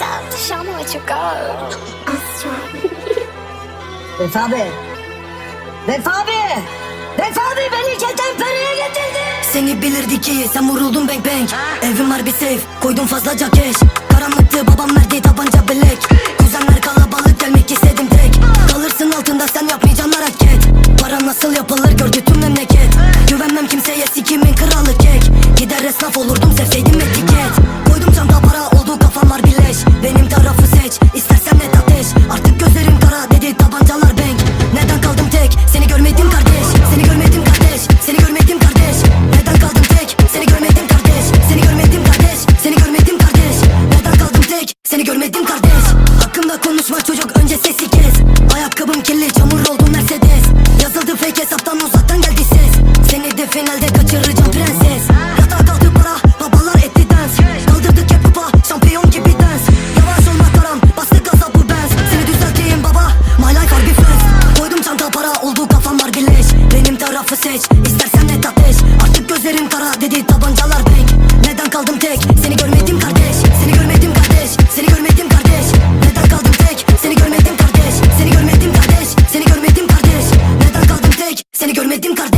up. Show me what you got. Vefa abi. Vefa abi. Vefa abi beni ketenpereye getirdi. Seni bilirdi ki sen vuruldun bang bang. Evim var bir safe. Koydum fazlaca cash. Karanlıktı babam verdi tabanca bilek Kuzenler kalabalık gelmek istedim tek. Kalırsın altında sen yapmayacaksın hareket Para nasıl yapılır gördü tüm memleket. Güvenmem kimseye sikimin kralı kek. Gider esnaf olurdum sevseydim ateş Artık gözlerim kara dedi tabancalar bang Neden kaldım tek? Seni görmedim kardeş. Seni görmedim kardeş. Seni görmedim kardeş. Neden kaldım tek? Seni görmedim kardeş. Seni görmedim kardeş. Seni görmedim kardeş. Neden kaldım tek? Seni görmedim kardeş. Hakkımda konuşma çocuk önce sesi kes. Ayakkabım kirli çamur oldu Mercedes. Yazıldı fake hesaptan uzaktan geldi ses. Seni de finalde kaçıracağım prenses Para para oldu kafamlar birleş. Benim tarafı seç istersen et ateş Artık gözlerim kara dedi tabancalar pek. Neden kaldım tek? Seni görmedim kardeş Seni görmedim kardeş seni görmedim kardeş. Neden kaldım tek? Seni görmedim kardeş Seni görmedim kardeş seni görmedim kardeş. Neden kaldım tek? Seni görmedim kardeş.